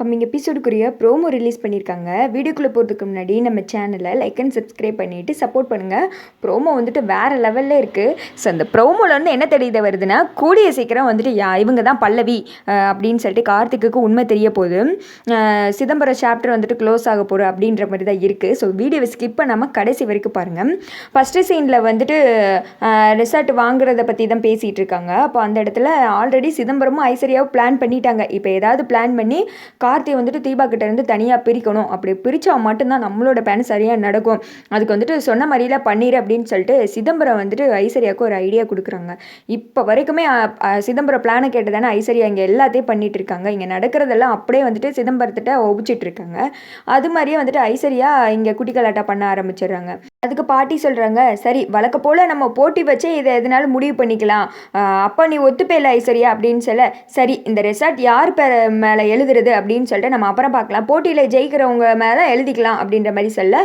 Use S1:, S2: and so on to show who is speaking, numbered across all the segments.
S1: Coming எபிசோடுக்குரிய promo release பண்ணியிருக்காங்க வீடியோக்குள்ளே போகிறதுக்கு முன்னாடி நம்ம சேனலை லைக் அண்ட் சப்ஸ்கிரைப் பண்ணிவிட்டு சப்போர்ட் பண்ணுங்கள் ப்ரோமோ வந்துட்டு வேறு லெவலில் இருக்குது ஸோ அந்த ப்ரோமோவில் வந்து என்ன தெரியத வருதுன்னா கூடிய சீக்கிரம் வந்துட்டு யா இவங்க தான் பல்லவி அப்படின்னு சொல்லிட்டு கார்த்திக்குக்கு உண்மை தெரிய போகுது. சிதம்பரம் சாப்டர் வந்துட்டு க்ளோஸ் ஆக போகிற அப்படின்ற மாதிரி தான் இருக்குது ஸோ வீடியோவை ஸ்கிப் பண்ணாமல் கடைசி வரைக்கும் பாருங்கள் ஃபஸ்ட்டு சீனில் வந்துட்டு ரிசார்ட் வாங்குறத பற்றி தான் பேசிகிட்டு இருக்காங்க. அப்போ அந்த இடத்துல ஆல்ரெடி சிதம்பரமும் ஐஸ்வர்யாவும் பிளான் பண்ணிட்டாங்க. இப்போ ஏதாவது பிளான் பண்ணி கார்த்தியை வந்துட்டு தீபா இருந்து தனியாக பிரிக்கணும். அப்படி பிரித்தா மட்டும்தான் நம்மளோட பிளான் சரியாக நடக்கும். அதுக்கு வந்துட்டு சொன்ன மாதிரியில் பண்ணிடு அப்படின்னு சொல்லிட்டு சிதம்பரம் வந்துட்டு ஐஸ்வர்யாவுக்கு ஒரு ஐடியா கொடுக்குறாங்க. இப்போ வரைக்குமே சிதம்பரம் பிளானை கேட்டு தானே ஐஸ்வர்யா இங்கே எல்லாத்தையும் பண்ணிட்டு இருக்காங்க. இங்கே நடக்கிறதெல்லாம் அப்படியே வந்துட்டு சிதம்பரத்திட்ட ஒபிச்சிட்டு இருக்காங்க. அது மாதிரியே வந்துட்டு ஐஸ்வர்யா இங்கே குட்டிக்கலாட்டா பண்ண ஆரம்பிச்சிடுறாங்க. அதுக்கு பாட்டி சொல்கிறாங்க சரி வழக்க போல் நம்ம போட்டி வச்சே இதை எதனாலும் முடிவு பண்ணிக்கலாம். அப்பா நீ ஒத்துப்பேல ஐஸ்வர்யா அப்படின்னு சொல்ல சரி இந்த ரெசார்ட் யார் பேர் மேலே எழுதுறது? அப்படின்னு அப்படின்னு சொல்லிட்டு நம்ம அப்புறம் பார்க்கலாம். போட்டியில் ஜெயிக்கிறவங்க மேலே எழுதிக்கலாம் அப்படின்ற மாதிரி சொல்ல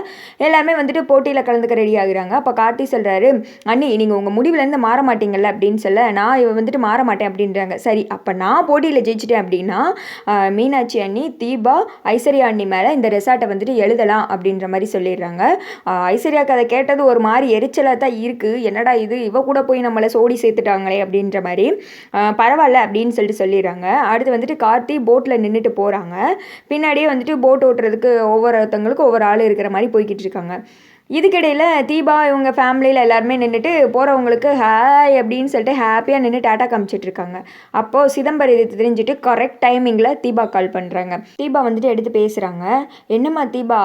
S1: எல்லாருமே வந்துட்டு போட்டியில் கலந்துக்க ரெடி ஆகுறாங்க. அப்போ கார்த்தி சொல்கிறாரு அண்ணி நீங்கள் உங்கள் முடிவுலேருந்து மாற மாட்டீங்கல்ல? அப்படின்னு சொல்ல நான் இவ வந்துட்டு மாற மாட்டேன் அப்படின்றாங்க. சரி அப்போ நான் போட்டியில் ஜெயிச்சிட்டேன் அப்படின்னா மீனாட்சி அண்ணி தீபா ஐஸ்வர்யா அண்ணி மேலே இந்த ரெசார்ட்டை வந்துட்டு எழுதலாம் அப்படின்ற மாதிரி சொல்லிடுறாங்க. ஆஹ் ஐஸ்வர்யாவுக்கு அதை கேட்டது ஒரு மாதிரி எரிச்சலாக தான் இருக்குது என்னடா இது? இவ கூட போய் நம்மளை சோடி சேர்த்துட்டாங்களே அப்படின்ற மாதிரி பரவாயில்ல அப்படின்னு சொல்லிட்டு சொல்லிடுறாங்க. அடுத்து வந்துட்டு கார்த்தி போட்டில் நின்றுட்டு போகிறாங்க பின்னாடியே வந்துட்டு போட் ஓட்டுறதுக்கு ஒவ்வொருத்தவங்களுக்கும் ஒவ்வொரு ஆள் இருக்கிற மாதிரி போய்கிட்டு இருக்காங்க. இதுக்கிடையில் தீபா இவங்க ஃபேமிலியில் எல்லாருமே நின்றுட்டு போகிறவங்களுக்கு ஹாய் அப்படின்னு சொல்லிட்டு ஹாப்பியாக நின்று டாட்டா காமிச்சிட்டு இருக்காங்க. அப்போது சிதம்பரம் இது தெரிஞ்சுட்டு கரெக்ட் டைமிங்கில் தீபா கால் பண்ணுறாங்க தீபா வந்துட்டு எடுத்து பேசுகிறாங்க என்னம்மா தீபா?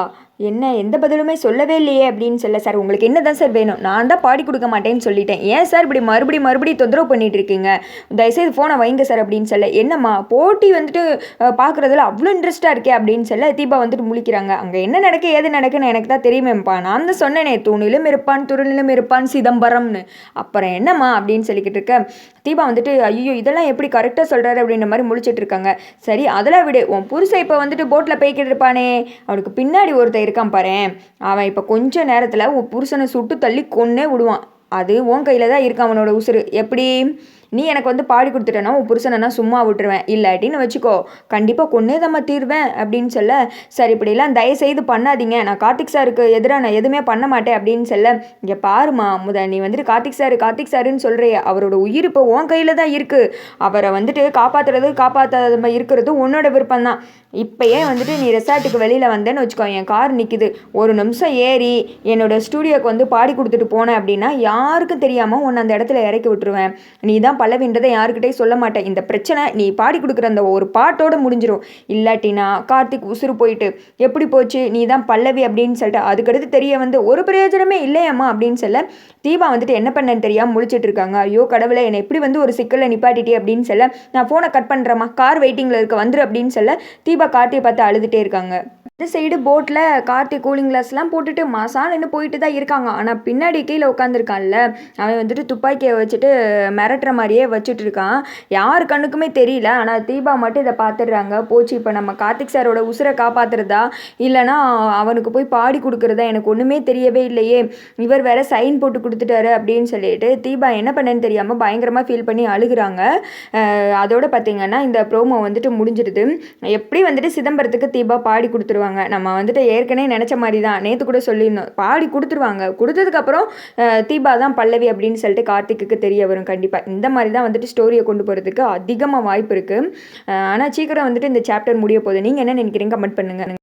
S1: என்ன எந்த பதிலுமே சொல்லவே இல்லையே அப்படின்னு சொல்ல சார் உங்களுக்கு என்ன தான் சார் வேணும்? நான் தான் பாடி கொடுக்க மாட்டேன்னு சொல்லிட்டேன். ஏன் சார் இப்படி மறுபடியும் மறுபடியும் தொந்தரவு பண்ணிட்டு இருக்கீங்க? தயவுசெய்து ஃபோனை வைங்க சார் அப்படின்னு சொல்ல என்னம்மா போட்டி வந்துட்டு பார்க்குறதுல அவ்வளோ இன்ட்ரெஸ்ட்டாக இருக்கே அப்படின்னு சொல்ல தீபா வந்துட்டு முழிக்கிறாங்க. அங்கே என்ன நடக்க ஏது நடக்குன்னு எனக்கு தான் தெரியுமேப்பா. நான் வந்து சொன்னேனே தூணிலும் இருப்பான் துருணிலும் இருப்பான் சிதம்பரம்னு. அப்புறம் என்னம்மா அப்படின்னு சொல்லிக்கிட்டு இருக்க தீபா வந்துட்டு ஐயோ இதெல்லாம் எப்படி கரெக்டாக சொல்கிறாரு அப்படின்ற மாதிரி முழிச்சிட்டு இருக்காங்க. சரி அதெல்லாம் விடு. உன் புருஷன் இப்போ வந்துட்டு போட்டில் போய்கிட்டு இருப்பானே. அவனுக்கு பின்னாடி ஒருத்தன் இருக்கான் பாரு அவன் இப்போ கொஞ்ச நேரத்தில் உன் புருஷனை சுட்டு தள்ளி கொன்னே விடுவான். அது உன் கையில் தான் இருக்கான் அவனோட உசுறு. எப்படி? நீ எனக்கு வந்து பாடி கொடுத்துட்டேன்னா உன் புருஷனை நான் சும்மா விட்டுருவேன். இல்லாட்டின்னு வச்சுக்கோ. கண்டிப்பாக கொன்னே தான் தீர்வேன் அப்படின்னு சொல்ல சரி இப்படிலாம் தயவுசெய்து பண்ணாதீங்க. நான் கார்த்திக் சாருக்கு எதிராக நான் எதுவுமே பண்ண மாட்டேன் அப்படின்னு சொல்ல இங்கே பாருமா முத நீ வந்துட்டு கார்த்திக் சார் கார்த்திக் சாருன்னு சொல்கிறே அவரோட உயிர் இப்போ உன் கையில் தான் இருக்குது அவரை வந்துட்டு காப்பாற்றுறது காப்பாற்றாத இருக்கிறது உன்னோட விருப்பம் தான். இப்போயே வந்துட்டு நீ ரெசார்ட்டுக்கு வெளியில் வந்தேன்னு வச்சுக்கோ. என் கார் நிற்கிது ஒரு நிமிஷம் ஏறி என்னோட ஸ்டூடியோக்கு வந்து பாடி கொடுத்துட்டு போனேன் அப்படின்னா யாருக்கும் தெரியாமல் உன்னை அந்த இடத்துல இறக்கி விட்டுருவேன். நீ தான் பல்லவின்றதை யாருக்கிட்டே சொல்ல மாட்டேன். இந்த பிரச்சனை நீ பாடி கொடுக்குற அந்த ஒரு பாட்டோட முடிஞ்சிடும் இல்லாட்டினா கார்த்திக் உசுறு போயிட்டு எப்படி போச்சு? நீ தான் பல்லவி அப்படின்னு சொல்லிட்டு அதுக்கடுத்து தெரிய வந்து ஒரு பிரயோஜனமே இல்லையம்மா அப்படின்னு சொல்ல தீபா வந்துட்டு என்ன பண்ணேன்னு தெரியாமல் முழிச்சிட்டு இருக்காங்க. ஐயோ கடவுளை என்னை எப்படி வந்து ஒரு சிக்கலில் நிப்பாட்டிட்டே அப்படின்னு சொல்ல நான் ஃபோனை கட் பண்ணுறேம்மா கார் வெயிட்டிங்கில் இருக்க வந்துரு அப்படின்னு சொல்ல தீபா கார்த்தியை பார்த்து அழுதுகிட்டே இருக்காங்க. இந்த சைடு போட்டில் கார்த்தி கூலிங் கிளாஸ்லாம் போட்டுட்டு மசான்னு போயிட்டு தான் இருக்காங்க. ஆனால் பின்னாடி கீழே உட்காந்துருக்கான்ல அவன் வந்துட்டு துப்பாக்கியை வச்சுட்டு மிரட்டுற மாதிரியே வச்சுட்டு இருக்கான். யார் கண்ணுக்குமே தெரியல. ஆனால் தீபா மட்டும் இதை பார்த்துடுறாங்க போச்சு இப்போ நம்ம கார்த்திக் சாரோட உசுரை காப்பாத்துறதா? இல்லைனா அவனுக்கு போய் பாடி கொடுக்குறதா? எனக்கு ஒன்றுமே தெரியவே இல்லையே. இவர் வேற சைன் போட்டு கொடுத்துட்டாரு அப்படின்னு சொல்லிட்டு தீபா என்ன பண்ணேன்னு தெரியாமல் பயங்கரமாக ஃபீல் பண்ணி அழுகுறாங்க. அதோட பார்த்தீங்கன்னா இந்த ப்ரோமோ வந்துட்டு முடிஞ்சிடுது. எப்படி வந்துட்டு சிதம்பரத்துக்கு தீபா பாடி கொடுத்துருவாங்க? நம்ம வந்துட்டு ஏற்கனவே நினச்ச மாதிரி தான் நேற்று கூட சொல்லியிருந்தோம். பாடி கொடுத்துருவாங்க. கொடுத்ததுக்கப்புறம் தீபா தான் பல்லவி அப்படின்னு சொல்லிட்டு கார்த்திக்குக்கு தெரிய வரும் கண்டிப்பாக இந்த மாதிரி தான் வந்துட்டு ஸ்டோரியை கொண்டு போகிறதுக்கு அதிகமாக வாய்ப்பு இருக்குது ஆனால் சீக்கிரம் வந்துட்டு இந்த சாப்டர் முடிய போகுது. நீங்கள் என்ன நினைக்கிறீங்க? கமெண்ட் பண்ணுங்கள்